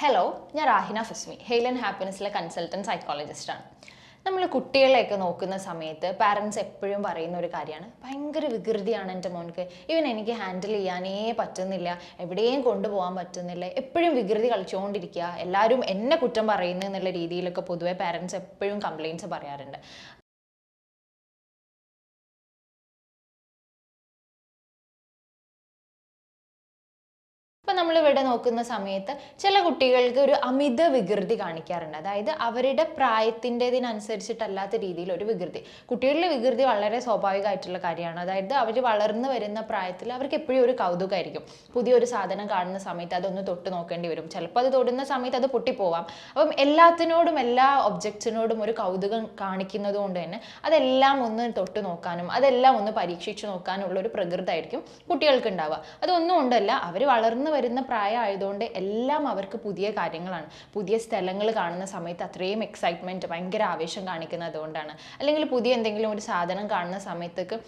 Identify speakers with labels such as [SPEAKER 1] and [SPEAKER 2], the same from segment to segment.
[SPEAKER 1] Hello ഞാൻ Rahina Fasmi hale and ഹാപ്പിനെസ്സിലെ consultant സൈക്കോളജിസ്റ്റാണ് നമ്മൾ കുട്ടികളെയൊക്കെ നോക്കുന്ന സമയത്ത് പാരൻസ് എപ്പോഴും പറയുന്ന ഒരു കാര്യമാണ്. ഭയങ്കര വികൃതിയാണ് എന്റെ മോൻക്ക്. ഇവൻ എനിക്ക് ഹാൻഡിൽ ചെയ്യാനേ പറ്റുന്നില്ല. എവിടെയും കൊണ്ടുപോകാൻ പറ്റുന്നില്ല. എപ്പോഴും വികൃതി കളിച്ചുകൊണ്ടിരിക്കുക. എല്ലാവരും എന്നെ കുറ്റം പറയുന്നു എന്നുള്ള രീതിയിലൊക്കെ പൊതുവെ പാരൻസ് എപ്പോഴും കംപ്ലയിന്റ്സ് പറയാറുണ്ട്. ഇപ്പം നമ്മളിവിടെ നോക്കുന്ന സമയത്ത് ചില കുട്ടികൾക്ക് ഒരു അമിത വികൃതി കാണിക്കാറുണ്ട്. അതായത് അവരുടെ പ്രായത്തിന്റെതിനനുസരിച്ചിട്ടല്ലാത്ത രീതിയിൽ ഒരു വികൃതി. കുട്ടികളിലെ വികൃതി വളരെ സ്വാഭാവികമായിട്ടുള്ള കാര്യമാണ്. അതായത് അവർ വളർന്നു വരുന്ന പ്രായത്തിൽ അവർക്ക് എപ്പോഴും ഒരു കൗതുകമായിരിക്കും. പുതിയൊരു സാധനം കാണുന്ന സമയത്ത് അതൊന്ന് തൊട്ട് നോക്കേണ്ടി വരും. ചിലപ്പോൾ അത് തൊടുന്ന സമയത്ത് അത് പൊട്ടിപ്പോവാം. അപ്പം എല്ലാത്തിനോടും എല്ലാ ഒബ്ജക്ട്സിനോടും ഒരു കൗതുകം കാണിക്കുന്നത് കൊണ്ട് തന്നെ അതെല്ലാം ഒന്ന് തൊട്ട് നോക്കാനും അതെല്ലാം ഒന്ന് പരീക്ഷിച്ച് നോക്കാനുള്ള ഒരു പ്രകൃതമായിരിക്കും കുട്ടികൾക്ക് ഉണ്ടാവുക. അതൊന്നും ഉണ്ടല്ല അവർ വളർന്നു പ്രായമായതുകൊണ്ട് എല്ലാം അവർക്ക് പുതിയ കാര്യങ്ങളാണ്. പുതിയ സ്ഥലങ്ങൾ കാണുന്ന സമയത്ത് അത്രയും എക്സൈറ്റ്മെന്റ് ഭയങ്കര ആവേശം കാണിക്കുന്നത് അതുകൊണ്ടാണ് അല്ലെങ്കിൽ പുതിയ എന്തെങ്കിലും ഒരു സാധനം കാണുന്ന സമയത്തേക്ക്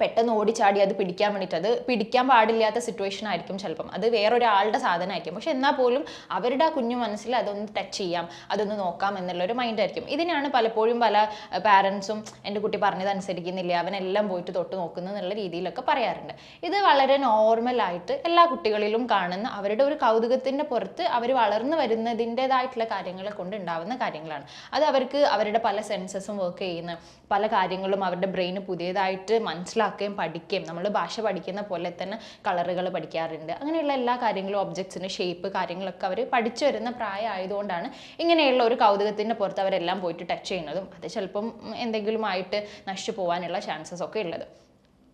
[SPEAKER 1] പെട്ടെന്ന് ഓടിച്ചാടി അത് പിടിക്കാൻ വേണ്ടിയിട്ട്. അത് പിടിക്കാൻ പാടില്ലാത്ത സിറ്റുവേഷൻ ആയിരിക്കും ചിലപ്പം. അത് വേറൊരാളുടെ സാധനമായിരിക്കും. പക്ഷെ എന്നാൽ പോലും അവരുടെ ആ കുഞ്ഞു മനസ്സിൽ അതൊന്ന് ടച്ച് ചെയ്യാം അതൊന്ന് നോക്കാം എന്നുള്ളൊരു മൈൻഡ് ആയിരിക്കും. ഇതിനാണ് പലപ്പോഴും പല പാരൻസും എന്റെ കുട്ടി പറഞ്ഞത് അനുസരിക്കുന്നില്ല അവനെല്ലാം പോയിട്ട് തൊട്ട് നോക്കുന്നു എന്നുള്ള രീതിയിലൊക്കെ പറയാറുണ്ട്. ഇത് വളരെ നോർമലായിട്ട് എല്ലാ കുട്ടികളിലും കാണുന്ന അവരുടെ ഒരു കൗതുകത്തിന്റെ പുറത്ത് അവർ വളർന്നു വരുന്നതിന്റെതായിട്ടുള്ള കാര്യങ്ങളെ കൊണ്ട് ഉണ്ടാവുന്ന കാര്യങ്ങളാണ്. അത് അവർക്ക് അവരുടെ പല സെൻസസും വർക്ക് ചെയ്യുന്ന പല കാര്യങ്ങളും അവരുടെ ബ്രെയിന് പുതിയതായിട്ട് മനസ്സിലാക്കുകയും പഠിക്കുകയും നമ്മൾ ഭാഷ പഠിക്കുന്ന പോലെ തന്നെ കളറുകൾ പഠിക്കാറുണ്ട്. അങ്ങനെയുള്ള എല്ലാ കാര്യങ്ങളും ഒബ്ജക്ട്സിന്റെ ഷേപ്പ് കാര്യങ്ങളൊക്കെ അവർ പഠിച്ചു വരുന്ന പ്രായമായതുകൊണ്ടാണ് ഇങ്ങനെയുള്ള ഒരു കൗതുകത്തിന്റെ പുറത്ത് അവരെല്ലാം പോയിട്ട് ടച്ച് ചെയ്യുന്നതും അത് ചിലപ്പം എന്തെങ്കിലും ആയിട്ട് നശിച്ചു പോകാനുള്ള ചാൻസസ് ഒക്കെ ഉള്ളത്.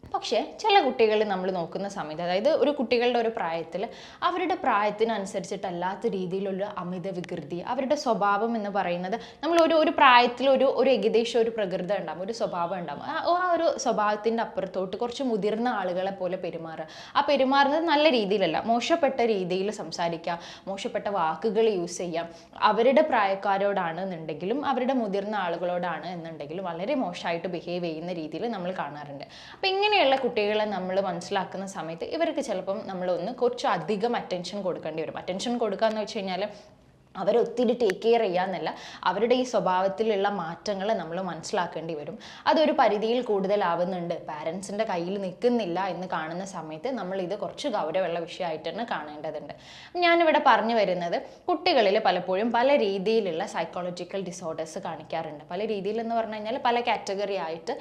[SPEAKER 1] പക്ഷേ ചില കുട്ടികൾ നമ്മൾ നോക്കുന്ന സമയത്ത് അതായത് ഒരു കുട്ടികളുടെ ഒരു പ്രായത്തിൽ അവരുടെ പ്രായത്തിനനുസരിച്ചിട്ടല്ലാത്ത രീതിയിലുള്ള അമിത വികൃതി അവരുടെ സ്വഭാവം എന്ന് പറയുന്നത് നമ്മൾ ഒരു ഒരു പ്രായത്തിൽ ഒരു ഒരു ഏകദേശം ഒരു പ്രകൃതം ഉണ്ടാകും ഒരു സ്വഭാവം ഉണ്ടാകും ആ ഒരു സ്വഭാവത്തിന്റെ അപ്പുറത്തോട്ട് കുറച്ച് മുതിർന്ന ആളുകളെ പോലെ പെരുമാറുക. ആ പെരുമാറുന്നത് നല്ല രീതിയിലല്ല മോശപ്പെട്ട രീതിയിൽ സംസാരിക്കുക മോശപ്പെട്ട വാക്കുകൾ യൂസ് ചെയ്യാം അവരുടെ പ്രായക്കാരോടാണ് എന്നുണ്ടെങ്കിലും അവരുടെ മുതിർന്ന ആളുകളോടാണ് എന്നുണ്ടെങ്കിലും വളരെ മോശമായിട്ട് ബിഹേവ് ചെയ്യുന്ന രീതിയിൽ നമ്മൾ കാണാറുണ്ട്. അപ്പം ഇങ്ങനെയുള്ള കുട്ടികളെ നമ്മൾ മനസ്സിലാക്കുന്ന സമയത്ത് ഇവർക്ക് ചിലപ്പം നമ്മളൊന്ന് കുറച്ച് അധികം അറ്റൻഷൻ കൊടുക്കേണ്ടി വരും. അറ്റൻഷൻ കൊടുക്കുക എന്ന് വെച്ച് കഴിഞ്ഞാൽ അവരെ ഒത്തിരി ടേക്ക് കെയർ ചെയ്യാമെന്നല്ല അവരുടെ ഈ സ്വഭാവത്തിലുള്ള മാറ്റങ്ങൾ നമ്മൾ മനസ്സിലാക്കേണ്ടി വരും. അതൊരു പരിധിയിൽ കൂടുതലാവുന്നുണ്ട്. പാരൻസിന്റെ കയ്യിൽ നിൽക്കുന്നില്ല എന്ന് കാണുന്ന സമയത്ത് നമ്മൾ ഇത് കുറച്ച് ഗൗരവമുള്ള വിഷയമായിട്ട് തന്നെ കാണേണ്ടതുണ്ട്. ഞാനിവിടെ പറഞ്ഞു വരുന്നത് കുട്ടികളിൽ പലപ്പോഴും പല രീതിയിലുള്ള സൈക്കോളജിക്കൽ ഡിസോർഡേഴ്സ് കാണിക്കാറുണ്ട്. പല രീതിയിൽ എന്ന് പറഞ്ഞു കഴിഞ്ഞാൽ പല കാറ്റഗറി ആയിട്ട്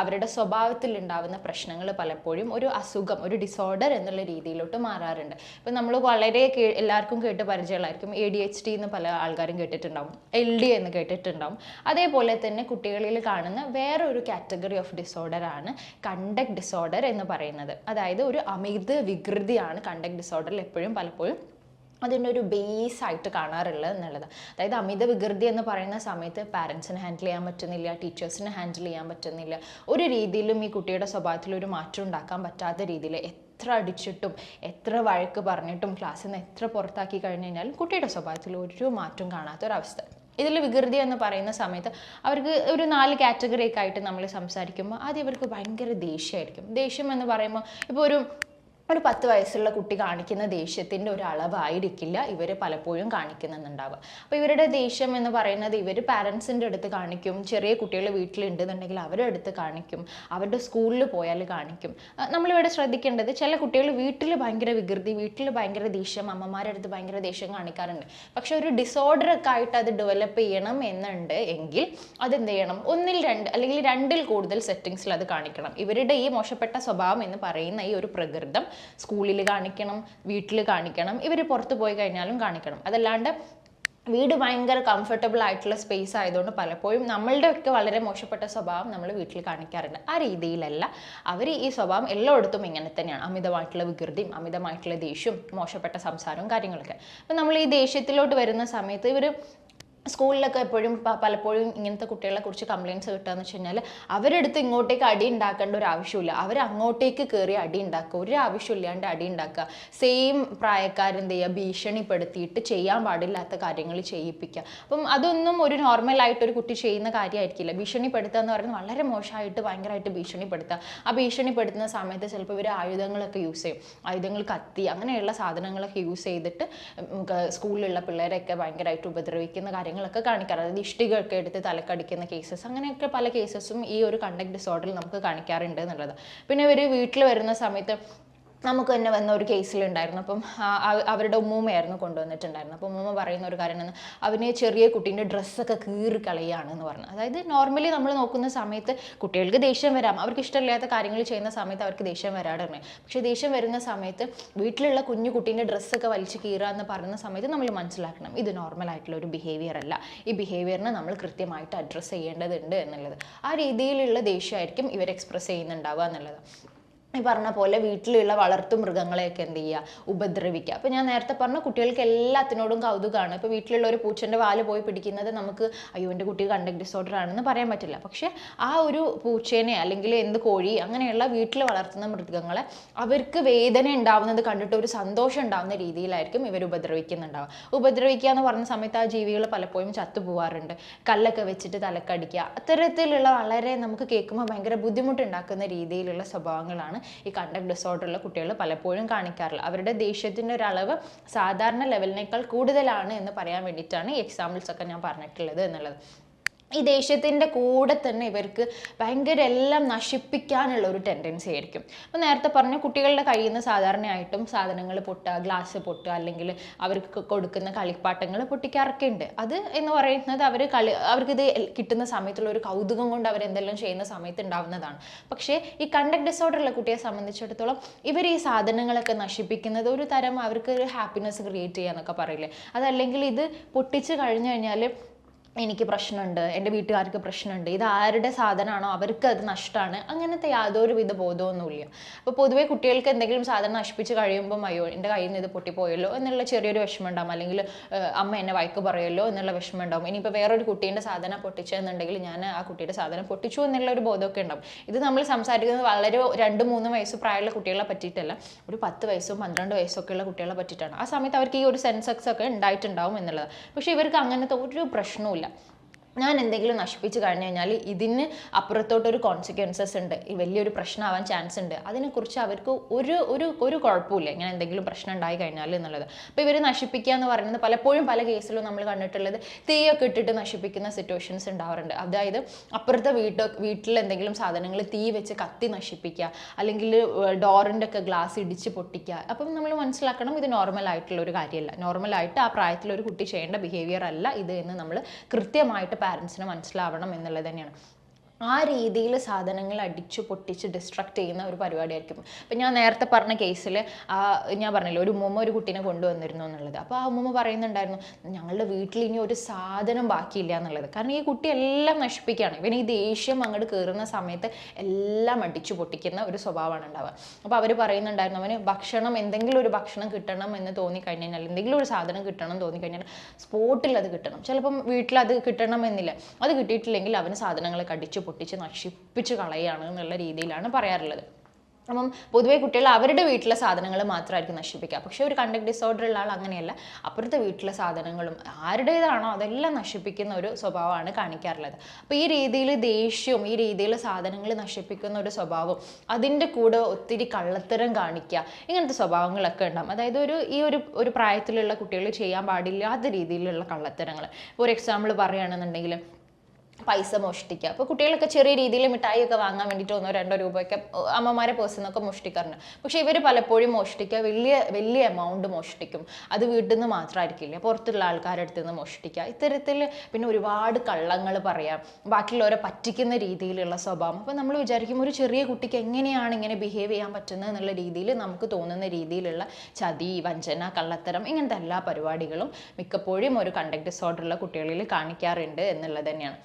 [SPEAKER 1] അവരുടെ സ്വഭാവത്തിൽ ഉണ്ടാവുന്ന പ്രശ്നങ്ങൾ പലപ്പോഴും ഒരു അസുഖം ഒരു ഡിസോർഡർ എന്നുള്ള രീതിയിലോട്ട് മാറാറുണ്ട്. ഇപ്പം നമ്മൾ വളരെ എല്ലാവർക്കും കേട്ട് പരിചയമുള്ളതായിരിക്കും എ ഡി എച്ച് ഡി എന്ന് പല ആൾക്കാരും കേട്ടിട്ടുണ്ടാവും. എൽ ഡി എന്ന് കേട്ടിട്ടുണ്ടാവും. അതേപോലെ തന്നെ കുട്ടികളിൽ കാണുന്ന വേറൊരു കാറ്റഗറി ഓഫ് ഡിസോർഡർ ആണ് കണ്ടക്ട് ഡിസോർഡർ എന്ന് പറയുന്നത്. അതായത് ഒരു അമിത വികൃതിയാണ് കണ്ടക്ട് ഡിസോർഡറിൽ എപ്പോഴും പലപ്പോഴും അതിന്റെ ഒരു ബേസ് ആയിട്ട് കാണാറുള്ളത് എന്നുള്ളത്. അതായത് അമിത വികൃതി എന്ന് പറയുന്ന സമയത്ത് പാരൻസിന് ഹാൻഡിൽ ചെയ്യാൻ പറ്റുന്നില്ല ടീച്ചേഴ്സിന് ഹാൻഡിൽ ചെയ്യാൻ പറ്റുന്നില്ല. ഒരു രീതിയിലും ഈ കുട്ടിയുടെ സ്വഭാവത്തിൽ ഒരു മാറ്റം ഉണ്ടാക്കാൻ പറ്റാത്ത രീതിയിൽ എത്ര അടിച്ചിട്ടും എത്ര വഴക്ക് പറഞ്ഞിട്ടും ക്ലാസ്സിൽ നിന്ന് എത്ര പുറത്താക്കി കഴിഞ്ഞ് കഴിഞ്ഞാലും കുട്ടിയുടെ സ്വഭാവത്തിൽ ഒരു മാറ്റം കാണാത്തൊരവസ്ഥ. ഇതിൽ വികൃതി എന്ന് പറയുന്ന സമയത്ത് അവർക്ക് ഒരു നാല് കാറ്റഗറി ഒക്കെ ആയിട്ട് നമ്മൾ സംസാരിക്കുമ്പോൾ ആദ്യം അവർക്ക് ഭയങ്കര ദേഷ്യമായിരിക്കും. ദേഷ്യം എന്ന് പറയുമ്പോൾ ഇപ്പോൾ ഒരു ഒരു പത്ത് വയസ്സുള്ള കുട്ടി കാണിക്കുന്ന ദേഷ്യത്തിന്റെ ഒരു അളവായിരിക്കില്ല ഇവർ പലപ്പോഴും കാണിക്കുന്നുണ്ടാവുക അപ്പോൾ ഇവരുടെ ദേഷ്യം എന്ന് പറയുന്നത് ഇവർ പാരൻസിന്റെ അടുത്ത് കാണിക്കും ചെറിയ കുട്ടികൾ വീട്ടിലുണ്ടെന്നുണ്ടെങ്കിൽ അവരുടെ അടുത്ത് കാണിക്കും അവരുടെ സ്കൂളിൽ പോയാൽ കാണിക്കും. നമ്മളിവിടെ ശ്രദ്ധിക്കേണ്ടത് ചില കുട്ടികൾ വീട്ടിൽ ഭയങ്കര വികൃതി വീട്ടിൽ ഭയങ്കര ദേഷ്യം അമ്മമാരുടെ അടുത്ത് ഭയങ്കര ദേഷ്യം കാണിക്കാറുണ്ട്. പക്ഷെ ഒരു ഡിസോർഡർ ഒക്കെ ആയിട്ട് അത് ഡെവലപ്പ് ചെയ്യണം എന്നുണ്ട് എങ്കിൽ അതെന്ത് ചെയ്യണം? ഒന്നിൽ രണ്ട് അല്ലെങ്കിൽ രണ്ടിൽ കൂടുതൽ സെറ്റിങ്സിൽ അത് കാണിക്കണം. ഇവരുടെ ഈ മോശപ്പെട്ട സ്വഭാവം എന്ന് പറയുന്ന ഈ ഒരു പ്രകൃതം സ്കൂളിൽ കാണിക്കണം വീട്ടിൽ കാണിക്കണം ഇവർ പുറത്ത് പോയി കഴിഞ്ഞാലും കാണിക്കണം. അതല്ലാണ്ട് വീട് ഭയങ്കര കംഫർട്ടബിൾ ആയിട്ടുള്ള സ്പേസ് ആയതുകൊണ്ട് പലപ്പോഴും നമ്മളുടെയൊക്കെ വളരെ മോശപ്പെട്ട സ്വഭാവം നമ്മൾ വീട്ടിൽ കാണിക്കാറുണ്ട് ആ രീതിയിലല്ല. അവർ ഈ സ്വഭാവം എല്ലായിടത്തും ഇങ്ങനെ തന്നെയാണ്. അമിതമായിട്ടുള്ള വികൃതിയും അമിതമായിട്ടുള്ള ദേഷ്യവും മോശപ്പെട്ട സംസാരവും കാര്യങ്ങളൊക്കെ. അപ്പം നമ്മൾ ഈ ദേഷ്യത്തിലോട്ട് വരുന്ന സമയത്ത് ഇവർ സ്കൂളിലൊക്കെ എപ്പോഴും പലപ്പോഴും ഇങ്ങനത്തെ കുട്ടികളെ കുറിച്ച് കംപ്ലയിന്റ്സ് കിട്ടുകയെന്ന് വെച്ച് കഴിഞ്ഞാൽ അവരെടുത്ത് ഇങ്ങോട്ടേക്ക് അടി ഉണ്ടാക്കേണ്ട ഒരു ആവശ്യമില്ല. അവർ അങ്ങോട്ടേക്ക് കയറി അടി ഉണ്ടാക്കുക. ഒരു ആവശ്യമില്ലാണ്ട് അടി ഉണ്ടാക്കുക. സെയിം പ്രായക്കാരെന്ത് ചെയ്യുക? ഭീഷണിപ്പെടുത്തിയിട്ട് ചെയ്യാൻ പാടില്ലാത്ത കാര്യങ്ങൾ ചെയ്യിപ്പിക്കുക. അപ്പം അതൊന്നും ഒരു നോർമലായിട്ട് ഒരു കുട്ടി ചെയ്യുന്ന കാര്യമായിരിക്കില്ല ഭീഷണിപ്പെടുത്തുക എന്ന് പറയുന്നത് വളരെ മോശമായിട്ട് ഭയങ്കരമായിട്ട് ഭീഷണിപ്പെടുത്തുക. ആ ഭീഷണിപ്പെടുത്തുന്ന സമയത്ത് ചിലപ്പോൾ ഇവർ ആയുധങ്ങളൊക്കെ യൂസ് ചെയ്യും. ആയുധങ്ങൾ കത്തി അങ്ങനെയുള്ള സാധനങ്ങളൊക്കെ യൂസ് ചെയ്തിട്ട് സ്കൂളിലുള്ള പിള്ളേരെയൊക്കെ ഭയങ്കരമായിട്ട് ഉപദ്രവിക്കുന്ന കാര്യങ്ങളൊക്കെ കാണിക്കാറ്. അതായത് ഇഷ്ടികയൊക്കെ എടുത്ത് തലക്കടിക്കുന്ന കേസസ് അങ്ങനെയൊക്കെ പല കേസസും ഈ ഒരു കണ്ടക്ട് ഡിസോർഡറിൽ നമുക്ക് കാണിക്കാറുണ്ട് എന്നുള്ളത്. പിന്നെ ഇവർ വീട്ടിൽ വരുന്ന സമയത്ത് നമുക്ക് തന്നെ വന്ന ഒരു കേസിലുണ്ടായിരുന്നു അപ്പം അവരുടെ ഉമ്മൂമ്മയായിരുന്നു കൊണ്ടുവന്നിട്ടുണ്ടായിരുന്നു അപ്പം ഉമ്മൂമ്മ പറയുന്ന ഒരു കാര്യം എന്ന് അവന് ചെറിയ കുട്ടീന്റെ ഡ്രസ്സൊക്കെ കീറി കളയാണ് എന്ന് പറഞ്ഞു. അതായത് നോർമലി നമ്മൾ നോക്കുന്ന സമയത്ത് കുട്ടികൾക്ക് ദേഷ്യം വരാം. അവർക്ക് ഇഷ്ടമില്ലാത്ത കാര്യങ്ങൾ ചെയ്യുന്ന സമയത്ത് അവർക്ക് ദേഷ്യം വരാറുണ്ട് പക്ഷേ ദേഷ്യം വരുന്ന സമയത്ത് വീട്ടിലുള്ള കുഞ്ഞു കുട്ടീന്റെ ഡ്രസ്സൊക്കെ വലിച്ച് കീറുക എന്ന് പറയുന്ന സമയത്ത് നമ്മൾ മനസ്സിലാക്കണം ഇത് നോർമൽ ആയിട്ടുള്ള ഒരു ബിഹേവിയർ അല്ല. ഈ ബിഹേവിയറിനെ നമ്മൾ കൃത്യമായിട്ട് അഡ്രസ്സ് ചെയ്യേണ്ടതുണ്ട് എന്നുള്ളത്. ആ രീതിയിലുള്ള ദേഷ്യമായിരിക്കും ഇവർ എക്സ്പ്രസ് ചെയ്യുന്നുണ്ടാവുക എന്നുള്ളത്. ഈ പറഞ്ഞ പോലെ വീട്ടിലുള്ള വളർത്തു മൃഗങ്ങളെയൊക്കെ എന്ത് ചെയ്യുക? ഉപദ്രവിക്കുക. അപ്പോൾ ഞാൻ നേരത്തെ പറഞ്ഞ കുട്ടികൾക്ക് എല്ലാത്തിനോടും കൗതുകമാണ്. ഇപ്പോൾ വീട്ടിലുള്ള ഒരു പൂച്ചന്റെ വാൽ പോയി പിടിക്കുന്നത് നമുക്ക് അയ്യോ എന്റെ കുട്ടി കണ്ടക്ട് ഡിസോർഡർ ആണെന്ന് പറയാൻ പറ്റില്ല. പക്ഷേ ആ ഒരു പൂച്ചേനെ അല്ലെങ്കിൽ എന്ത് കോഴി അങ്ങനെയുള്ള വീട്ടിൽ വളർത്തുന്ന മൃഗങ്ങളെ അവർക്ക് വേദന ഉണ്ടാവുന്നത് കണ്ടിട്ട് ഒരു സന്തോഷം ഉണ്ടാവുന്ന രീതിയിലായിരിക്കും ഇവർ ഉപദ്രവിക്കുന്നുണ്ടാവുക. ഉപദ്രവിക്കുക എന്ന് പറഞ്ഞ സമയത്ത് ആ ജീവികൾ പലപ്പോഴും ചത്തുപോവാറുണ്ട് കല്ലൊക്കെ വെച്ചിട്ട് തലക്കടിക്കുക. അത്തരത്തിലുള്ള വളരെ നമുക്ക് കേൾക്കുമ്പോൾ ഭയങ്കര ബുദ്ധിമുട്ടുണ്ടാക്കുന്ന രീതിയിലുള്ള സ്വഭാവങ്ങളാണ് ഈ കണ്ടക്ട് ഡിസോർഡറുള്ള കുട്ടികൾ പലപ്പോഴും കാണിക്കാറുള്ളത് അവരുടെ ദേഷ്യത്തിന്റെ ഒരു അളവ് സാധാരണ ലെവലിനേക്കാൾ കൂടുതലാണ് എന്ന് പറയാൻ വേണ്ടിയിട്ടാണ് ഈ എക്സാമ്പിൾസ് ഒക്കെ ഞാൻ പറഞ്ഞിട്ടുള്ളത് എന്നുള്ളത്. ഈ ദേഷ്യത്തിന്റെ കൂടെ തന്നെ ഇവർക്ക് ഭയങ്കര എല്ലാം നശിപ്പിക്കാനുള്ള ഒരു ടെൻഡൻസി ആയിരിക്കും. അപ്പോൾ നേരത്തെ പറഞ്ഞ കുട്ടികളുടെ കയ്യിൽ നിന്ന് സാധാരണയായിട്ടും സാധനങ്ങൾ പൊട്ടുക ഗ്ലാസ് പൊട്ടുക അല്ലെങ്കിൽ അവർക്ക് കൊടുക്കുന്ന കളിപ്പാട്ടങ്ങൾ പൊട്ടിക്കാറൊക്കെ ഉണ്ട്. അത് എന്ന് പറയുന്നത് അവർ കളി അവർക്കിത് കിട്ടുന്ന സമയത്തുള്ള ഒരു കൗതുകം കൊണ്ട് അവരെന്തെല്ലാം ചെയ്യുന്ന സമയത്ത് ഉണ്ടാവുന്നതാണ്. പക്ഷേ ഈ കണ്ടക്ട് ഡിസോർഡർ ഉള്ള കുട്ടിയെ സംബന്ധിച്ചിടത്തോളം ഇവർ ഈ സാധനങ്ങളൊക്കെ നശിപ്പിക്കുന്നത് ഒരു തരം അവർക്ക് ഒരു ഹാപ്പിനെസ് ക്രിയേറ്റ് ചെയ്യുക എന്നൊക്കെ പറയില്ലേ? അതല്ലെങ്കിൽ ഇത് പൊട്ടിച്ച് കഴിഞ്ഞു കഴിഞ്ഞാൽ എനിക്ക് പ്രശ്നമുണ്ട് എന്റെ വീട്ടുകാർക്ക് പ്രശ്നമുണ്ട് ഇത് ആരുടെ സാധനമാണോ അവർക്ക് അത് നഷ്ടമാണ് അങ്ങനത്തെ യാതൊരു വിധ ബോധമൊന്നുമില്ല. അപ്പോൾ പൊതുവേ കുട്ടികൾക്ക് എന്തെങ്കിലും സാധനം നശിപ്പിച്ച് കഴിയുമ്പോൾ അയ്യോ എന്റെ കയ്യിൽ നിന്ന് ഇത് പൊട്ടിപ്പോയല്ലോ എന്നുള്ള ചെറിയൊരു വിഷമം ഉണ്ടാകും അല്ലെങ്കിൽ അമ്മ എന്നെ വഴക്ക് പറയല്ലോ എന്നുള്ള വിഷമം ഉണ്ടാകും ഇനിയിപ്പോൾ വേറൊരു കുട്ടീന്റെ സാധനം പൊട്ടിച്ചെന്നുണ്ടെങ്കിൽ ഞാൻ ആ കുട്ടിയുടെ സാധനം പൊട്ടിച്ചു എന്നുള്ള ഒരു ബോധമൊക്കെ ഉണ്ടാകും ഇത് നമ്മൾ സംസാരിക്കുന്നത് വളരെ രണ്ട് മൂന്ന് വയസ്സ് പ്രായമുള്ള കുട്ടികളെ പറ്റിയിട്ടല്ല ഒരു പത്ത് വയസ്സും പന്ത്രണ്ട് വയസ്സൊക്കെ ഉള്ള കുട്ടികളെ പറ്റിയിട്ടാണ്. ആ സമയത്ത് അവർക്ക് ഈ ഒരു സെൻസെക്സ് ഒക്കെ ഉണ്ടായിട്ടുണ്ടാവും എന്നുള്ളത്. പക്ഷേ ഇവർക്ക് അങ്ങനത്തെ ഒരു പ്രശ്നവും that ഞാൻ എന്തെങ്കിലും നശിപ്പിച്ച് കഴിഞ്ഞു കഴിഞ്ഞാൽ ഇതിന് അപ്പുറത്തോട്ടൊരു കോൺസിക്വൻസസ് ഉണ്ട്. വലിയൊരു പ്രശ്നമാവാൻ ചാൻസ് ഉണ്ട്. അതിനെക്കുറിച്ച് അവർക്ക് ഒരു ഒരു ഒരു കുഴപ്പമില്ല ഇങ്ങനെ എന്തെങ്കിലും പ്രശ്നം ഉണ്ടായി കഴിഞ്ഞാൽ എന്നുള്ളത്. അപ്പോൾ ഇവർ നശിപ്പിക്കുക എന്ന് പറയുന്നത് പലപ്പോഴും പല കേസിലും നമ്മൾ കണ്ടിട്ടുള്ളത് തീയൊക്കെ ഇട്ടിട്ട് നശിപ്പിക്കുന്ന സിറ്റുവേഷൻസ് ഉണ്ടാവാറുണ്ട്. അതായത് അപ്പുറത്തെ വീട്ട് വീട്ടിൽ എന്തെങ്കിലും സാധനങ്ങൾ തീ വെച്ച് കത്തി നശിപ്പിക്കുക അല്ലെങ്കിൽ ഡോറിന്റെ ഒക്കെ ഗ്ലാസ് ഇടിച്ച് പൊട്ടിക്കുക. അപ്പം നമ്മൾ മനസ്സിലാക്കണം ഇത് നോർമൽ ആയിട്ടുള്ള ഒരു കാര്യമല്ല നോർമലായിട്ട് ആ പ്രായത്തിലൊരു കുട്ടി ചെയ്യേണ്ട ബിഹേവിയർ അല്ല ഇത് എന്ന് നമ്മൾ കൃത്യമായിട്ട് പാരൻസിന് മനസ്സിലാവണം എന്നുള്ളത് തന്നെയാണ്. ആ രീതിയിൽ സാധനങ്ങൾ അടിച്ചു പൊട്ടിച്ച് ഡിസ്ട്രക്ട് ചെയ്യുന്ന ഒരു പരിപാടിയായിരിക്കും. ഇപ്പം ഞാൻ നേരത്തെ പറഞ്ഞ കേസിൽ ആ ഞാൻ പറഞ്ഞില്ലേ ഒരു ഉമ്മ ഒരു കുട്ടീനെ കൊണ്ടുവന്നിരുന്നു എന്നുള്ളത്. അപ്പോൾ ആ ഉമ്മ പറയുന്നുണ്ടായിരുന്നു ഞങ്ങളുടെ വീട്ടിൽ ഇനി ഒരു സാധനം ബാക്കിയില്ല എന്നുള്ളത്. കാരണം ഈ കുട്ടി എല്ലാം നശിപ്പിക്കുകയാണ്. ഇവൻ ഈ ദേഷ്യം അങ്ങോട്ട് കയറുന്ന സമയത്ത് എല്ലാം അടിച്ചു പൊട്ടിക്കുന്ന ഒരു സ്വഭാവമാണ് ഉണ്ടാവുക. അപ്പോൾ അവർ പറയുന്നുണ്ടായിരുന്നു അവന് ഭക്ഷണം എന്തെങ്കിലും ഒരു ഭക്ഷണം കിട്ടണം എന്ന് തോന്നിക്കഴിഞ്ഞാൽ എന്തെങ്കിലും ഒരു സാധനം കിട്ടണം എന്ന് തോന്നിക്കഴിഞ്ഞാൽ സ്പോട്ടിൽ അത് കിട്ടണം. ചിലപ്പം വീട്ടിൽ അത് കിട്ടണം എന്നില്ല. അത് കിട്ടിയിട്ടില്ലെങ്കിൽ അവന് സാധനങ്ങളൊക്കെ അടിച്ചു പൊട്ടിച്ച് നശിപ്പിച്ച് കളയാണ് എന്നുള്ള രീതിയിലാണ് പറയാറുള്ളത്. അപ്പം പൊതുവേ കുട്ടികൾ അവരുടെ വീട്ടിലെ സാധനങ്ങൾ മാത്രമായിരിക്കും നശിപ്പിക്കുക. പക്ഷേ ഒരു കണ്ടക്ട് ഡിസോർഡർ ഉള്ള ആൾ അങ്ങനെയല്ല. അപ്പുറത്തെ വീട്ടിലെ സാധനങ്ങളും ആരുടേതാണോ അതെല്ലാം നശിപ്പിക്കുന്ന ഒരു സ്വഭാവമാണ് കാണിക്കാറുള്ളത്. അപ്പോൾ ഈ രീതിയിൽ ദേഷ്യവും ഈ രീതിയിൽ സാധനങ്ങൾ നശിപ്പിക്കുന്ന ഒരു സ്വഭാവം അതിന്റെ കൂടെ ഒത്തിരി കള്ളത്തരം കാണിക്കുക ഇങ്ങനത്തെ സ്വഭാവങ്ങളൊക്കെ ഉണ്ടാകും അതായത് ഒരു ഈ ഒരു ഒരു പ്രായത്തിലുള്ള കുട്ടികൾ ചെയ്യാൻ പാടില്ലാത്ത രീതിയിലുള്ള കള്ളത്തരങ്ങൾ. ഒരു എക്സാമ്പിൾ പറയുകയാണെന്നുണ്ടെങ്കിൽ പൈസ മോഷ്ടിക്കുക. അപ്പോൾ കുട്ടികളൊക്കെ ചെറിയ രീതിയിൽ മിഠായിയൊക്കെ വാങ്ങാൻ വേണ്ടിയിട്ട് ഒന്നോ രണ്ടോ രൂപയൊക്കെ അമ്മമാരെ പേഴ്സിൽ നിന്നൊക്കെ മോഷ്ടിക്കാറുണ്ട്. പക്ഷേ ഇവർ പലപ്പോഴും മോഷ്ടിക്കുക വലിയ വലിയ എമൗണ്ട് മോഷ്ടിക്കും. അത് വീട്ടിൽ നിന്ന് മാത്രമായിരിക്കില്ല പുറത്തുള്ള ആൾക്കാരുടെ അടുത്ത് നിന്ന് മോഷ്ടിക്കുക. ഇത്തരത്തിൽ പിന്നെ ഒരുപാട് കള്ളങ്ങൾ പറയാം. ബാക്കിയുള്ളവരെ പറ്റിക്കുന്ന രീതിയിലുള്ള സ്വഭാവം. അപ്പോൾ നമ്മൾ വിചാരിക്കും ഒരു ചെറിയ കുട്ടിക്ക് എങ്ങനെയാണ് ഇങ്ങനെ ബിഹേവ് ചെയ്യാൻ പറ്റുന്നത് എന്നുള്ള രീതിയിൽ നമുക്ക് തോന്നുന്ന രീതിയിലുള്ള ചതി വഞ്ചന കള്ളത്തരം ഇങ്ങനത്തെ എല്ലാ പരിപാടികളും മിക്കപ്പോഴും ഒരു കണ്ടക്ട് ഡിസോർഡറുള്ള കുട്ടികളിൽ കാണിക്കാറുണ്ട് എന്നുള്ളത് തന്നെയാണ്.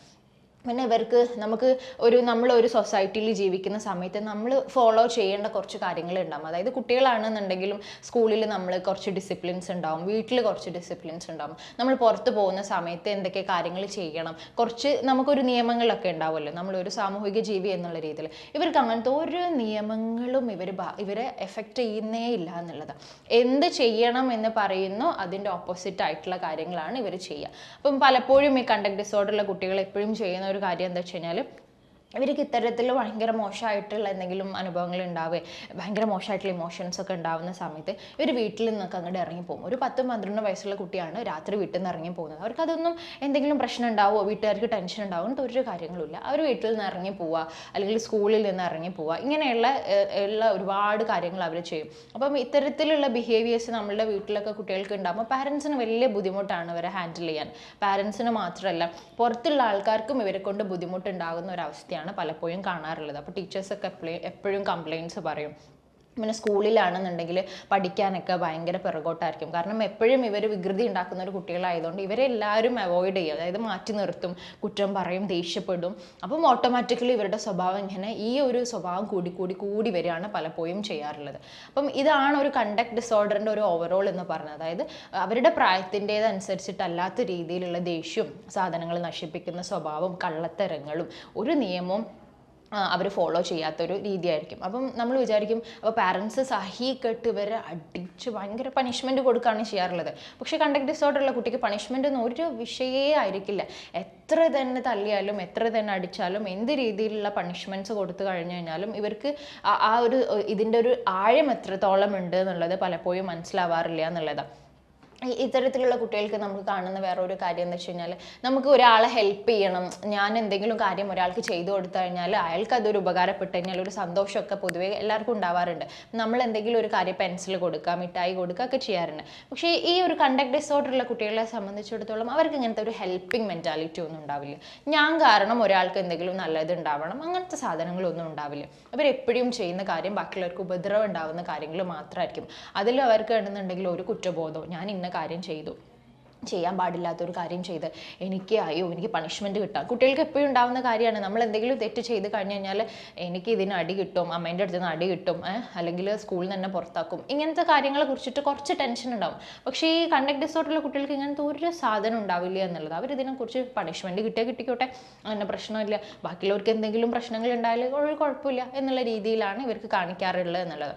[SPEAKER 1] പിന്നെ ഇവർക്ക് നമുക്ക് ഒരു നമ്മൾ ഒരു സൊസൈറ്റിയിൽ ജീവിക്കുന്ന സമയത്ത് നമ്മൾ ഫോളോ ചെയ്യേണ്ട കുറച്ച് കാര്യങ്ങൾ ഉണ്ടാവും അതായത് കുട്ടികളാണെന്നുണ്ടെങ്കിലും സ്കൂളിൽ നമ്മൾ കുറച്ച് ഡിസിപ്ലിൻസ് ഉണ്ടാവും വീട്ടിൽ കുറച്ച് ഡിസിപ്ലിൻസ് ഉണ്ടാവും. നമ്മൾ പുറത്ത് പോകുന്ന സമയത്ത് എന്തൊക്കെ കാര്യങ്ങൾ ചെയ്യണം കുറച്ച് നമുക്കൊരു നിയമങ്ങളൊക്കെ ഉണ്ടാവുമല്ലോ. നമ്മളൊരു സാമൂഹിക ജീവി എന്നുള്ള രീതിയിൽ ഇവർക്ക് അങ്ങനത്തെ ഒരു നിയമങ്ങളും ഇവർ ഇവരെ എഫക്റ്റ് ചെയ്യുന്നേ ഇല്ല എന്നുള്ളത്. എന്ത് ചെയ്യണം എന്ന് പറയുന്നു അതിന്റെ ഓപ്പോസിറ്റ് ആയിട്ടുള്ള കാര്യങ്ങളാണ് ഇവർ ചെയ്യുക. അപ്പം പലപ്പോഴും ഈ കണ്ടക്ട് ഡിസോർഡറുള്ള കുട്ടികൾ എപ്പോഴും ചെയ്യുന്ന ഒരു കാര്യം എന്താ വെച്ച് കഴിഞ്ഞാൽ ഇവർക്ക് ഇത്തരത്തിൽ ഭയങ്കര മോശമായിട്ടുള്ള എന്തെങ്കിലും അനുഭവങ്ങൾ ഉണ്ടാവുക ഭയങ്കര മോശമായിട്ടുള്ള ഇമോഷൻസ് ഒക്കെ ഉണ്ടാവുന്ന സമയത്ത് ഇവർ വീട്ടിൽ നിന്നൊക്കെ അങ്ങോട്ട് ഇറങ്ങി പോകും. ഒരു പത്തും പന്ത്രണ്ട് വയസ്സുള്ള കുട്ടിയാണ് രാത്രി വീട്ടിൽ നിന്ന് ഇറങ്ങി പോകുന്നത്. അവർക്ക് അതൊന്നും എന്തെങ്കിലും പ്രശ്നം ഉണ്ടാവുമോ വീട്ടുകാർക്ക് ടെൻഷൻ ഉണ്ടാവും ഒരു കാര്യങ്ങളുമില്ല. അവർ വീട്ടിൽ നിന്ന് ഇറങ്ങി പോവുക അല്ലെങ്കിൽ സ്കൂളിൽ നിന്ന് ഇറങ്ങി പോവുക ഇങ്ങനെയുള്ള ഉള്ള ഒരുപാട് കാര്യങ്ങൾ അവർ ചെയ്യും. അപ്പം ഇത്തരത്തിലുള്ള ബിഹേവിയേഴ്സ് നമ്മളുടെ വീട്ടിലൊക്കെ കുട്ടികൾക്ക് ഉണ്ടാകുമ്പോൾ പാരൻസിന് വലിയ ബുദ്ധിമുട്ടാണ് ഇവരെ ഹാൻഡിൽ ചെയ്യാൻ. പാരൻസിന് മാത്രമല്ല പുറത്തുള്ള ആൾക്കാർക്കും ഇവരെ കൊണ്ട് ബുദ്ധിമുട്ടുണ്ടാകുന്ന ഒരു അവസ്ഥയാണ് പലപ്പോഴും കാണാറുള്ളത്. അപ്പോൾ ടീച്ചേഴ്സൊക്കെ എപ്പോഴും കംപ്ലയിന്റ്സ് പറയും. പിന്നെ സ്കൂളിലാണെന്നുണ്ടെങ്കിൽ പഠിക്കാനൊക്കെ ഭയങ്കര പിറകോട്ടായിരിക്കും. കാരണം എപ്പോഴും ഇവർ വികൃതി ഉണ്ടാക്കുന്ന ഒരു കുട്ടികളായതുകൊണ്ട് ഇവരെല്ലാവരും അവോയ്ഡ് ചെയ്യും. അതായത് മാറ്റി നിർത്തും കുറ്റം പറയും ദേഷ്യപ്പെടും. അപ്പം ഓട്ടോമാറ്റിക്കലി ഇവരുടെ സ്വഭാവം ഇങ്ങനെ ഈ ഒരു സ്വഭാവം കൂടി കൂടി കൂടി വരികയാണ് പലപ്പോഴും ചെയ്യാറുള്ളത്. അപ്പം ഇതാണ് ഒരു കണ്ടക്ട് ഡിസോർഡറിന്റെ ഒരു ഓവറോൾ എന്ന് പറഞ്ഞത്. അതായത് അവരുടെ പ്രായത്തിന്റേതനുസരിച്ചിട്ടല്ലാത്ത രീതിയിലുള്ള ദേഷ്യവും സാധനങ്ങൾ നശിപ്പിക്കുന്ന സ്വഭാവം കള്ളത്തരങ്ങളും ഒരു നിയമവും അവർ ഫോളോ ചെയ്യാത്തൊരു രീതിയായിരിക്കും. അപ്പം നമ്മൾ വിചാരിക്കും അപ്പോൾ പാരൻസ് സഹി കെട്ട് ഇവരെ അടിച്ച് ഭയങ്കര പണിഷ്മെന്റ് കൊടുക്കുകയാണ് ചെയ്യാറുള്ളത്. പക്ഷേ കണ്ടക്ട് ഡിസോർഡറുള്ള കുട്ടിക്ക് പണിഷ്മെന്റ് ഒന്നും ഒരു വിഷയേ ആയിരിക്കില്ല. എത്ര തന്നെ തല്ലിയാലും എത്ര തന്നെ അടിച്ചാലും എന്ത് രീതിയിലുള്ള പണിഷ്മെന്റ്സ് കൊടുത്തു കഴിഞ്ഞു കഴിഞ്ഞാലും ഇവർക്ക് ആ- ഒരു ഇതിന്റെ ഒരു ആഴം എത്രത്തോളം ഉണ്ട് എന്നുള്ളത് പലപ്പോഴും മനസ്സിലാവാറില്ല എന്നുള്ളതാണ് ഇത്തരത്തിലുള്ള കുട്ടികൾക്ക് നമുക്ക് കാണുന്ന വേറൊരു കാര്യം എന്ന് വെച്ച് കഴിഞ്ഞാൽ നമുക്ക് ഒരാളെ ഹെൽപ്പ് ചെയ്യണം. ഞാൻ എന്തെങ്കിലും കാര്യം ഒരാൾക്ക് ചെയ്തു കൊടുത്തു കഴിഞ്ഞാൽ അയാൾക്ക് അതൊരു ഉപകാരപ്പെട്ട് കഴിഞ്ഞാൽ ഒരു സന്തോഷമൊക്കെ പൊതുവേ എല്ലാവർക്കും ഉണ്ടാവാറുണ്ട്. നമ്മൾ എന്തെങ്കിലും ഒരു കാര്യം പെൻസിൽ കൊടുക്കുക മിഠായി കൊടുക്കുക ഒക്കെ ചെയ്യാറുണ്ട്. പക്ഷേ ഈ ഒരു കണ്ടക്ട് ഡിസോർഡറുള്ള കുട്ടികളെ സംബന്ധിച്ചിടത്തോളം അവർക്ക് ഇങ്ങനത്തെ ഒരു ഹെൽപ്പിംഗ് മെന്റാലിറ്റി ഒന്നും ഉണ്ടാവില്ല. ഞാൻ കാരണം ഒരാൾക്ക് എന്തെങ്കിലും നല്ലത് ഉണ്ടാവണം അങ്ങനത്തെ സാധനങ്ങളൊന്നും ഉണ്ടാവില്ല. അവരെപ്പോഴും ചെയ്യുന്ന കാര്യം ബാക്കിയുള്ളവർക്ക് ഉപദ്രവം ഉണ്ടാവുന്ന കാര്യങ്ങൾ മാത്രമായിരിക്കും. അതിൽ അവർക്ക് വേണമെന്നുണ്ടെങ്കിൽ ഒരു കുറ്റബോധം ഞാൻ ഇന്ന കാര്യം ചെയ്തു. ചെയ്യാൻ പാടില്ലാത്തൊരു കാര്യം ചെയ്ത്. എനിക്ക് അയ്യോ എനിക്ക് പണിഷ്മെന്റ് കിട്ടാം. കുട്ടികൾക്ക് എപ്പോഴും ഉണ്ടാകുന്ന കാര്യമാണ്. നമ്മൾ എന്തെങ്കിലും തെറ്റ് ചെയ്ത് കഴിഞ്ഞ് കഴിഞ്ഞാൽ എനിക്ക് ഇതിന് അടി കിട്ടും അമ്മേന്റെ അടുത്ത് നിന്ന് അടി കിട്ടും അല്ലെങ്കിൽ സ്കൂളിൽ നിന്ന് തന്നെ പുറത്താക്കും. ഇങ്ങനത്തെ കാര്യങ്ങളെ കുറിച്ചിട്ട് കുറച്ച് ടെൻഷൻ ഉണ്ടാവും. പക്ഷേ ഈ കണ്ടക്ട് ഡിസോർഡറുള്ള കുട്ടികൾക്ക് ഇങ്ങനത്തെ ഒരു സാധനം ഉണ്ടാവില്ല എന്നുള്ളത് അവർ ഇതിനെക്കുറിച്ച് പണിഷ്മെന്റ് കിട്ടിയാൽ കിട്ടിക്കോട്ടെ. അങ്ങനെ പ്രശ്നമില്ല. ബാക്കിയുള്ളവർക്ക് എന്തെങ്കിലും പ്രശ്നങ്ങൾ ഉണ്ടായാലും ഒരു കുഴപ്പമില്ല എന്നുള്ള രീതിയിലാണ് ഇവർക്ക് കാണിക്കാറുള്ളത് എന്നുള്ളത്.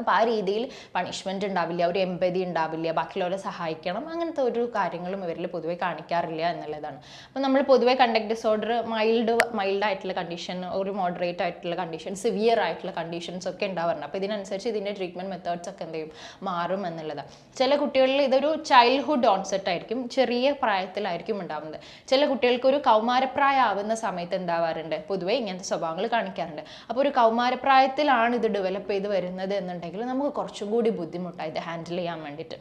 [SPEAKER 1] അപ്പോൾ ആ രീതിയിൽ പണിഷ്മെന്റ് ഉണ്ടാവില്ല ഒരു എമ്പതി ഉണ്ടാവില്ല ബാക്കിയുള്ളവരെ സഹായിക്കണം അങ്ങനത്തെ ഒരു കാര്യങ്ങളും ഇവരിൽ പൊതുവെ കാണിക്കാറില്ല എന്നുള്ളതാണ്. അപ്പോൾ നമ്മൾ പൊതുവെ കണ്ടക്ട് ഡിസോർഡർ മൈൽഡ് മൈൽഡ് ആയിട്ടുള്ള കണ്ടീഷൻ ഒരു മോഡറേറ്റ് ആയിട്ടുള്ള കണ്ടീഷൻ സിവിയർ ആയിട്ടുള്ള കണ്ടീഷൻസ് ഒക്കെ ഉണ്ടാവാറുണ്ട്. അപ്പോൾ ഇതിനനുസരിച്ച് ഇതിന്റെ ട്രീറ്റ്മെന്റ് മെത്തേഡ്സ് ഒക്കെ എന്ത് ചെയ്യും? മാറും എന്നുള്ളതാണ് ചില കുട്ടികളിൽ ഇതൊരു ചൈൽഡ്ഹുഡ് ഓൺസെറ്റ് ആയിരിക്കും ചെറിയ പ്രായത്തിലായിരിക്കും ഉണ്ടാവുന്നത്. ചില കുട്ടികൾക്ക് ഒരു കൗമാരപ്രായം ആവുന്ന സമയത്ത് ഉണ്ടാവാറുണ്ട് പൊതുവെ ഇങ്ങനത്തെ സ്വഭാവങ്ങൾ കാണിക്കാറുണ്ട്. അപ്പോൾ ഒരു കൗമാരപ്രായത്തിലാണ് ഇത് ഡെവലപ്പ് ചെയ്ത് വരുന്നത് എന്നുണ്ടെങ്കിൽ നമുക്ക് കുറച്ചും കൂടി ബുദ്ധിമുട്ടാണ് ഇത് ഹാൻഡിൽ ചെയ്യാൻ വേണ്ടിയിട്ട്.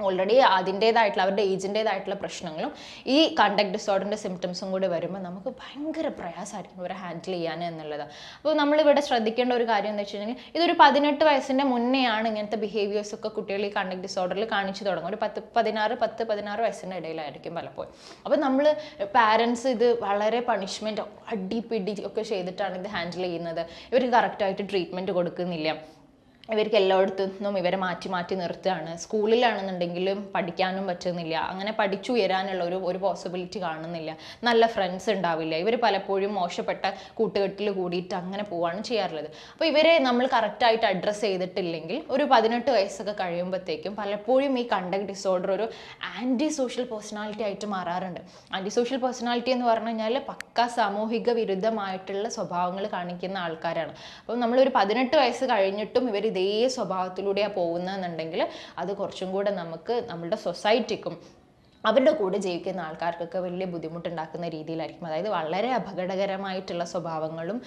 [SPEAKER 1] ഓൾറെഡി അതിന്റെതായിട്ടുള്ള അവരുടെ ഏജിന്റേതായിട്ടുള്ള പ്രശ്നങ്ങളും ഈ കണ്ടക്ട് ഡിസോർഡറിന്റെ സിംറ്റംസും കൂടി വരുമ്പോൾ നമുക്ക് ഭയങ്കര പ്രയാസമായിരിക്കും ഇവരെ ഹാൻഡിൽ ചെയ്യാൻ എന്നുള്ളത്. അപ്പോൾ നമ്മളിവിടെ ശ്രദ്ധിക്കേണ്ട ഒരു കാര്യം എന്ന് വെച്ച് കഴിഞ്ഞാൽ ഇതൊരു പതിനെട്ട് വയസ്സിന്റെ മുന്നെയാണ് ഇങ്ങനത്തെ ബിഹേവിയേഴ്സ് ഒക്കെ കുട്ടികൾ ഈ കണ്ടക്ട് ഡിസോർഡറിൽ കാണിച്ചു തുടങ്ങും ഒരു പത്ത് പതിനാറ് പത്ത് പതിനാറ് വയസ്സിന്റെ ഇടയിലായിരിക്കും പലപ്പോഴും. അപ്പോൾ നമ്മൾ പാരൻസ് ഇത് വളരെ പണിഷ്മെന്റ് അടി പിടി ഒക്കെ ചെയ്തിട്ടാണ് ഇത് ഹാൻഡിൽ ചെയ്യുന്നത്. ഇവർക്ക് കറക്റ്റായിട്ട് ട്രീറ്റ്മെന്റ് കൊടുക്കുന്നില്ല. ഇവർക്ക് എല്ലായിടത്തു നിന്നും ഇവരെ മാറ്റി മാറ്റി നിർത്തുകയാണ്. സ്കൂളിലാണെന്നുണ്ടെങ്കിലും പഠിക്കാനും പറ്റുന്നില്ല. അങ്ങനെ പഠിച്ചുയരാനുള്ള ഒരു ഒരു പോസിബിലിറ്റി കാണുന്നില്ല. നല്ല ഫ്രണ്ട്സ് ഉണ്ടാവില്ല. ഇവർ പലപ്പോഴും മോശപ്പെട്ട കൂട്ടുകെട്ടിൽ കൂടിയിട്ട് അങ്ങനെ പോവാണ് ചെയ്യാറുള്ളത്. അപ്പോൾ ഇവരെ നമ്മൾ കറക്റ്റായിട്ട് അഡ്രസ്സ് ചെയ്തിട്ടില്ലെങ്കിൽ ഒരു പതിനെട്ട് വയസ്സൊക്കെ കഴിയുമ്പോഴത്തേക്കും പലപ്പോഴും ഈ കണ്ടക്ട് ഡിസോർഡർ ഒരു ആന്റി സോഷ്യൽ പേഴ്സണാലിറ്റി ആയിട്ട് മാറാറുണ്ട്. ആന്റി സോഷ്യൽ പേഴ്സണാലിറ്റി എന്ന് പറഞ്ഞു കഴിഞ്ഞാൽ പക്ക സാമൂഹിക വിരുദ്ധമായിട്ടുള്ള സ്വഭാവങ്ങൾ കാണിക്കുന്ന ആൾക്കാരാണ്. അപ്പോൾ നമ്മളൊരു പതിനെട്ട് വയസ്സ് കഴിഞ്ഞിട്ടും ഇവർ ഇതേ സ്വഭാവത്തിലൂടെയാണ് പോകുന്നതെന്നുണ്ടെങ്കിൽ അത് കുറച്ചും കൂടെ നമുക്ക് നമ്മുടെ സൊസൈറ്റിക്കും അവരുടെ കൂടെ ജീവിക്കുന്ന ആൾക്കാർക്കൊക്കെ വലിയ ബുദ്ധിമുട്ടുണ്ടാക്കുന്ന രീതിയിലായിരിക്കും. അതായത് വളരെ അപകടകരമായിട്ടുള്ള സ്വഭാവങ്ങളും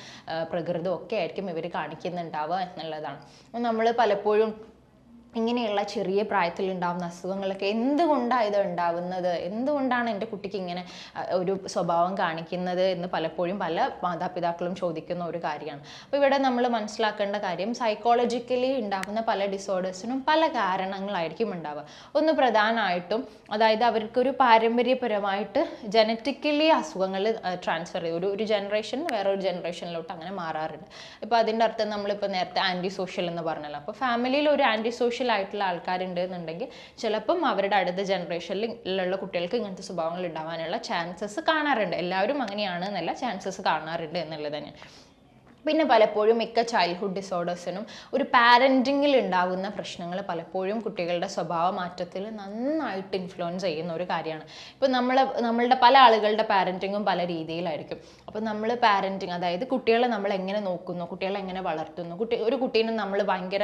[SPEAKER 1] പ്രകൃതവും ഒക്കെ ആയിരിക്കും ഇവർ കാണിക്കുന്നുണ്ടാവുക എന്നുള്ളതാണ്. നമ്മൾ പലപ്പോഴും ഇങ്ങനെയുള്ള ചെറിയ പ്രായത്തിൽ ഉണ്ടാകുന്ന അസുഖങ്ങളൊക്കെ എന്തുകൊണ്ടാണ് ഇത് ഉണ്ടാകുന്നത് എന്തുകൊണ്ടാണ് എന്റെ കുട്ടിക്ക് ഇങ്ങനെ ഒരു സ്വഭാവം കാണിക്കുന്നത് എന്ന് പലപ്പോഴും പല മാതാപിതാക്കളും ചോദിക്കുന്ന ഒരു കാര്യമാണ്. അപ്പോൾ ഇവിടെ നമ്മൾ മനസ്സിലാക്കേണ്ട കാര്യം സൈക്കോളജിക്കലി ഉണ്ടാകുന്ന പല ഡിസോർഡേഴ്സിനും പല കാരണങ്ങളായിരിക്കും ഉണ്ടാവുക. ഒന്ന് പ്രധാനമായിട്ടും അതായത് അവർക്കൊരു പാരമ്പര്യപരമായിട്ട് ജനറ്റിക്കലി അസുഖങ്ങൾ ട്രാൻസ്ഫർ ചെയ്യും ഒരു ഒരു ജനറേഷൻ വേറൊരു ജനറേഷനിലോട്ട് അങ്ങനെ മാറാറുണ്ട്. ഇപ്പോൾ അതിന്റെ അർത്ഥം നമ്മളിപ്പോൾ നേരത്തെ ആന്റി സോഷ്യൽ എന്ന് പറഞ്ഞല്ലോ. അപ്പോൾ ഫാമിലിയിൽ ഒരു ആന്റി സോഷ്യൽ ആയിട്ടുള്ള ആൾക്കാരുണ്ട് എന്നുണ്ടെങ്കിൽ ചിലപ്പം അവരുടെ അടുത്ത ജനറേഷനിലുള്ള കുട്ടികൾക്ക് ഇങ്ങനത്തെ സ്വഭാവങ്ങൾ ഉണ്ടാവാനുള്ള ചാൻസസ് കാണാറുണ്ട്. എല്ലാവരും അങ്ങനെയാണ് എന്നല്ല ചാൻസസ് കാണാറുണ്ട് എന്നുള്ളത് തന്നെയാണ്. പിന്നെ പലപ്പോഴും മിക്ക ചൈൽഡ്ഹുഡ് ഡിസോർഡേഴ്സിനും ഒരു പാരന്റിങ്ങിൽ ഉണ്ടാകുന്ന പ്രശ്നങ്ങൾ പലപ്പോഴും കുട്ടികളുടെ സ്വഭാവ മാറ്റത്തിൽ നന്നായിട്ട് ഇൻഫ്ലുവൻസ് ചെയ്യുന്ന ഒരു കാര്യമാണ്. ഇപ്പോൾ നമ്മൾ നമ്മളുടെ പല ആളുകളുടെ പാരന്റിങ്ങും പല രീതിയിലായിരിക്കും. അപ്പോൾ നമ്മൾ പാരന്റിങ് അതായത് കുട്ടികളെ നമ്മൾ എങ്ങനെ നോക്കുന്നു കുട്ടികളെ എങ്ങനെ വളർത്തുന്നു കുട്ടി ഒരു കുട്ടീനെ നമ്മൾ ഭയങ്കര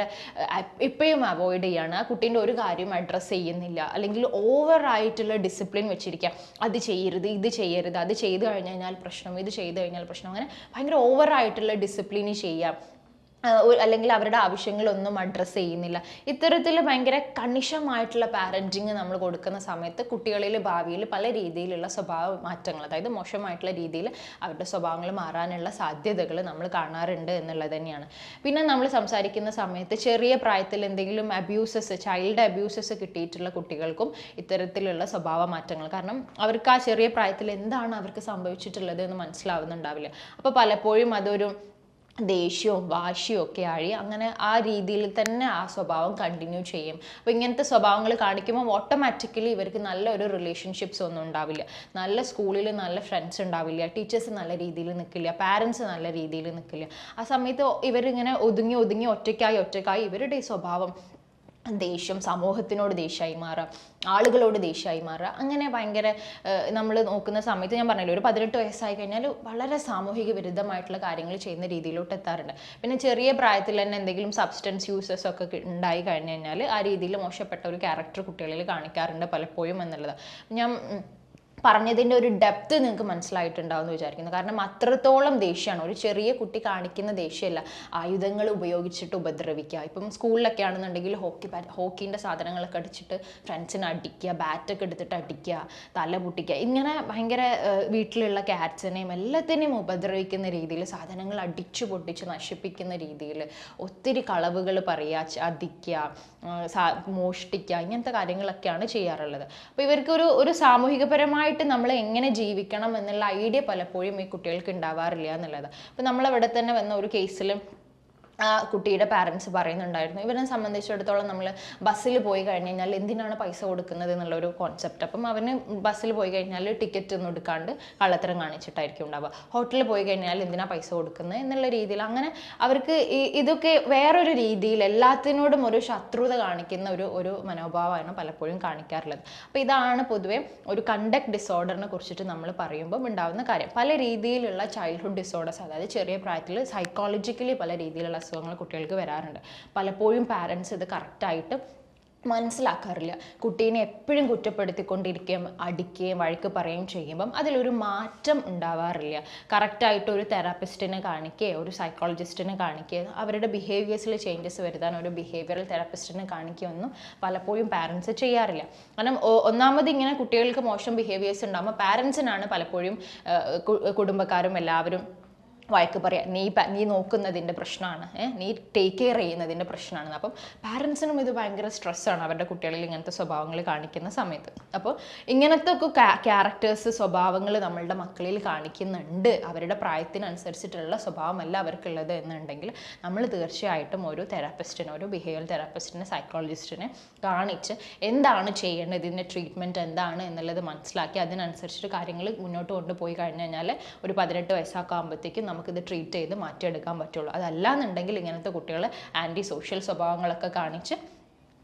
[SPEAKER 1] എപ്പോഴും അവോയ്ഡ് ചെയ്യാണ്. ആ കുട്ടീന്റെ ഒരു കാര്യം അഡ്രസ്സ് ചെയ്യുന്നില്ല. അല്ലെങ്കിൽ ഓവറായിട്ടുള്ള ഡിസിപ്ലിൻ വെച്ചിരിക്കുക അത് ചെയ്യരുത് ഇത് ചെയ്യരുത് അത് ചെയ്തു കഴിഞ്ഞു കഴിഞ്ഞാൽ പ്രശ്നം ഇത് ചെയ്തു കഴിഞ്ഞാൽ പ്രശ്നം അങ്ങനെ ഭയങ്കര ഓവർ ആയിട്ടുള്ള ഡിസിപ്ലിന് ചെയ്യാം. അല്ലെങ്കിൽ അവരുടെ ആവശ്യങ്ങളൊന്നും അഡ്രസ്സ് ചെയ്യുന്നില്ല. ഇത്തരത്തിൽ ഭയങ്കര കണിശമായിട്ടുള്ള പാരന്റിങ് നമ്മൾ കൊടുക്കുന്ന സമയത്ത് കുട്ടികളിൽ ഭാവിയിൽ പല രീതിയിലുള്ള സ്വഭാവ മാറ്റങ്ങൾ അതായത് മോശമായിട്ടുള്ള രീതിയിൽ അവരുടെ സ്വഭാവങ്ങൾ മാറാനുള്ള സാധ്യതകൾ നമ്മൾ കാണാറുണ്ട് എന്നുള്ളത് തന്നെയാണ്. പിന്നെ നമ്മൾ സംസാരിക്കുന്ന സമയത്ത് ചെറിയ പ്രായത്തിൽ എന്തെങ്കിലും അബ്യൂസസ് ചൈൽഡ് അബ്യൂസസ് കിട്ടിയിട്ടുള്ള കുട്ടികൾക്കും ഇത്തരത്തിലുള്ള സ്വഭാവ മാറ്റങ്ങൾ. കാരണം അവർക്ക് ആ ചെറിയ പ്രായത്തിൽ എന്താണ് അവർക്ക് സംഭവിച്ചിട്ടുള്ളത് എന്ന് മനസ്സിലാവുന്നുണ്ടാവില്ല. അപ്പോൾ പലപ്പോഴും അതൊരു ദേഷ്യവും വാശിയും ഒക്കെ ആഴി അങ്ങനെ ആ രീതിയിൽ തന്നെ ആ സ്വഭാവം കണ്ടിന്യൂ ചെയ്യും. അപ്പോൾ ഇങ്ങനത്തെ സ്വഭാവങ്ങൾ കാണിക്കുമ്പോൾ ഓട്ടോമാറ്റിക്കലി ഇവർക്ക് നല്ലൊരു റിലേഷൻഷിപ്സ് ഒന്നും ഉണ്ടാവില്ല. നല്ല സ്കൂളിൽ നല്ല ഫ്രണ്ട്സ് ഉണ്ടാവില്ല. ടീച്ചേഴ്സ് നല്ല രീതിയിൽ നിൽക്കില്ല. പാരൻസ് നല്ല രീതിയിൽ നിൽക്കില്ല. ആ സമയത്ത് ഇവരിങ്ങനെ ഒതുങ്ങി ഒതുങ്ങി ഒറ്റയ്ക്കായി ഒറ്റയ്ക്കായി ഇവരുടെ സ്വഭാവം ദേഷ്യം സമൂഹത്തിനോട് ദേഷ്യമായി മാറുക ആളുകളോട് ദേഷ്യമായി മാറുക അങ്ങനെ ഭയങ്കര നമ്മൾ നോക്കുന്ന സമയത്ത് ഞാൻ പറഞ്ഞില്ലേ ഒരു പതിനെട്ട് വയസ്സായി കഴിഞ്ഞാൽ വളരെ സാമൂഹിക വിരുദ്ധമായിട്ടുള്ള കാര്യങ്ങൾ ചെയ്യുന്ന രീതിയിലോട്ട് എത്താറുണ്ട്. പിന്നെ ചെറിയ പ്രായത്തിൽ തന്നെ എന്തെങ്കിലും സബ്സ്റ്റൻസ് യൂസസ് ഒക്കെ ഉണ്ടായി കഴിഞ്ഞു കഴിഞ്ഞാൽ ആ രീതിയിൽ മോശപ്പെട്ട ഒരു ക്യാരക്ടർ കുട്ടികളിൽ കാണിക്കാറുണ്ട് പലപ്പോഴും എന്നുള്ളത്. ഞാൻ പറഞ്ഞതിന്റെ ഒരു ഡെപ്ത് നിങ്ങൾക്ക് മനസ്സിലായിട്ടുണ്ടാവും എന്ന് വിചാരിക്കുന്നു. കാരണം അത്രത്തോളം ദേഷ്യമാണ്. ഒരു ചെറിയ കുട്ടി കാണിക്കുന്ന ദേഷ്യമല്ല. ആയുധങ്ങൾ ഉപയോഗിച്ചിട്ട് ഉപദ്രവിക്കുക. ഇപ്പം സ്കൂളിലൊക്കെ ആണെന്നുണ്ടെങ്കിൽ ഹോക്കി ബാറ്റ് ഹോക്കീന്റെ സാധനങ്ങളൊക്കെ അടിച്ചിട്ട് ഫ്രണ്ട്സിനെ അടിക്കുക ബാറ്റൊക്കെ എടുത്തിട്ട് അടിക്കുക തല പൊട്ടിക്കുക. ഇങ്ങനെ ഭയങ്കര വീട്ടിലുള്ള ക്യാറ്റ്സിനെയും എല്ലാത്തിനെയും ഉപദ്രവിക്കുന്ന രീതിയിൽ സാധനങ്ങൾ അടിച്ചു പൊട്ടിച്ച് നശിപ്പിക്കുന്ന രീതിയിൽ ഒത്തിരി കളവുകൾ പറയുക ചതിക്കുക മോഷ്ടിക്കുക ഇങ്ങനത്തെ കാര്യങ്ങളൊക്കെയാണ് ചെയ്യാറുള്ളത്. അപ്പോൾ ഇവർക്കൊരു ഒരു സാമൂഹികപരമായിട്ട് നമ്മൾ എങ്ങനെ ജീവിക്കണം എന്നുള്ള ഐഡിയ പലപ്പോഴും ഈ കുട്ടികൾക്ക് ഉണ്ടാവാറില്ല എന്നുള്ളത്. അപ്പോൾ നമ്മളവിടെ തന്നെ വന്ന ഒരു കേസിൽ ആ കുട്ടിയുടെ പാരൻസ് പറയുന്നുണ്ടായിരുന്നു. ഇവരെ സംബന്ധിച്ചിടത്തോളം നമ്മൾ ബസ്സിൽ പോയി കഴിഞ്ഞ് കഴിഞ്ഞാൽ എന്തിനാണ് പൈസ കൊടുക്കുന്നത് എന്നുള്ളൊരു കോൺസെപ്റ്റ് അപ്പം അവന് ബസ്സിൽ പോയി കഴിഞ്ഞാൽ ടിക്കറ്റ് ഒന്നും എടുക്കാണ്ട് കള്ളത്തരം കാണിച്ചിട്ടായിരിക്കും ഉണ്ടാവുക. ഹോട്ടലിൽ പോയി കഴിഞ്ഞാൽ എന്തിനാ പൈസ കൊടുക്കുന്നത്? എന്നുള്ള രീതിയിൽ അങ്ങനെ അവർക്ക് ഈ- ഇതൊക്കെ വേറൊരു രീതിയിൽ എല്ലാത്തിനോടും ഒരു ശത്രുത കാണിക്കുന്ന ഒരു ഒരു മനോഭാവമാണ് പലപ്പോഴും കാണിക്കാറുള്ളത്. അപ്പോൾ ഇതാണ് പൊതുവേ ഒരു കണ്ടക്ട് ഡിസോർഡറിനെ കുറിച്ചിട്ട് നമ്മൾ പറയുമ്പോൾ ഉണ്ടാകുന്ന കാര്യം. പല രീതിയിലുള്ള ചൈൽഡ്ഹുഡ് ഡിസോർഡേഴ്സ് അതായത് ചെറിയ പ്രായത്തിൽ സൈക്കോളജിക്കലി പല രീതിയിലുള്ള അസുഖങ്ങൾ കുട്ടികൾക്ക് വരാറുണ്ട്. പലപ്പോഴും പാരൻസ് ഇത് കറക്റ്റായിട്ട് മനസ്സിലാക്കാറില്ല. കുട്ടീനെ എപ്പോഴും കുറ്റപ്പെടുത്തിക്കൊണ്ടിരിക്കുകയും അടിക്കുകയും വഴക്ക് പറയുകയും ചെയ്യുമ്പം അതിലൊരു മാറ്റം ഉണ്ടാവാറില്ല. കറക്റ്റായിട്ട് ഒരു തെറാപ്പിസ്റ്റിനെ കാണിക്കുകയോ ഒരു സൈക്കോളജിസ്റ്റിനെ കാണിക്കുകയോ അവരുടെ ബിഹേവിയേഴ്സിൽ ചേഞ്ചസ് വരുത്താൻ ഒരു ബിഹേവിയറൽ തെറാപ്പിസ്റ്റിനെ കാണിക്കുകയൊന്നും പലപ്പോഴും പാരൻസ് ചെയ്യാറില്ല. കാരണം ഒന്നാമത് ഇങ്ങനെ കുട്ടികൾക്ക് മോശം ബിഹേവിയേഴ്സ് ഉണ്ടാകുമ്പോൾ പാരൻസിനാണ് പലപ്പോഴും കുടുംബക്കാരും എല്ലാവരും വഴക്ക് പറയാം നീ നീ നോക്കുന്നതിന്റെ പ്രശ്നമാണ്. നീ ടേക്ക് കെയർ ചെയ്യുന്നതിന്റെ പ്രശ്നമാണ്. അപ്പം പാരൻസിനും ഇത് ഭയങ്കര സ്ട്രെസ്സാണ് അവരുടെ കുട്ടികളിൽ ഇങ്ങനത്തെ സ്വഭാവങ്ങൾ കാണിക്കുന്ന സമയത്ത്. അപ്പോൾ ഇങ്ങനത്തെ ഒക്കെ ക്യാരക്ടേഴ്സ് സ്വഭാവങ്ങൾ നമ്മളുടെ മക്കളിൽ കാണിക്കുന്നുണ്ട്. അവരുടെ പ്രായത്തിനനുസരിച്ചിട്ടുള്ള സ്വഭാവമല്ല അവർക്കുള്ളത് എന്നുണ്ടെങ്കിൽ നമ്മൾ തീർച്ചയായിട്ടും ഒരു തെറാപ്പിസ്റ്റിനെ ഒരു ബിഹേവിയർ തെറാപ്പിസ്റ്റിനെ സൈക്കോളജിസ്റ്റിനെ കാണിച്ച് എന്താണ് ചെയ്യേണ്ടത് ഇതിന്റെ ട്രീറ്റ്മെന്റ് എന്താണ് എന്നുള്ളത് മനസ്സിലാക്കി അതിനനുസരിച്ചിട്ട് കാര്യങ്ങൾ മുന്നോട്ട് കൊണ്ടുപോയി കഴിഞ്ഞ് കഴിഞ്ഞാൽ ഒരു പതിനെട്ട് വയസ്സൊക്കെ ആകുമ്പോഴത്തേക്കും നമുക്കിത് ട്രീറ്റ് ചെയ്ത് മാറ്റിയെടുക്കാൻ പറ്റുള്ളൂ. അതല്ലാന്നുണ്ടെങ്കിൽ ഇങ്ങനത്തെ കുട്ടികൾ ആന്റി സോഷ്യൽ സ്വഭാവങ്ങളൊക്കെ കാണിച്ച്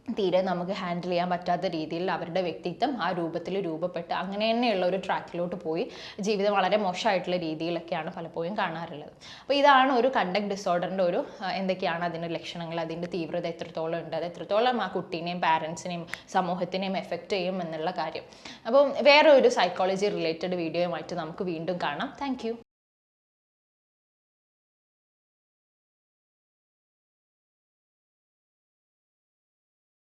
[SPEAKER 1] തീരെ നമുക്ക് ഹാൻഡിൽ ചെയ്യാൻ പറ്റാത്ത രീതിയിൽ അവരുടെ വ്യക്തിത്വം ആ രൂപത്തിൽ രൂപപ്പെട്ട് അങ്ങനെ തന്നെയുള്ള ഒരു ട്രാക്കിലോട്ട് പോയി ജീവിതം വളരെ മോശമായിട്ടുള്ള രീതിയിലൊക്കെയാണ് പലപ്പോഴും കാണാറുള്ളത്. അപ്പോൾ ഇതാണ് ഒരു കണ്ടക്ട് ഡിസോർഡറിന്റെ ഒരു എന്തൊക്കെയാണ് അതിന്റെ ലക്ഷണങ്ങൾ അതിന്റെ തീവ്രത എത്രത്തോളം ഉണ്ട് അത് എത്രത്തോളം ആ കുട്ടീനെയും പാരൻസിനെയും സമൂഹത്തിനെയും എഫക്റ്റ് ചെയ്യും എന്നുള്ള കാര്യം. അപ്പം വേറെ ഒരു സൈക്കോളജി റിലേറ്റഡ് വീഡിയോയുമായിട്ട് നമുക്ക് വീണ്ടും കാണാം. താങ്ക്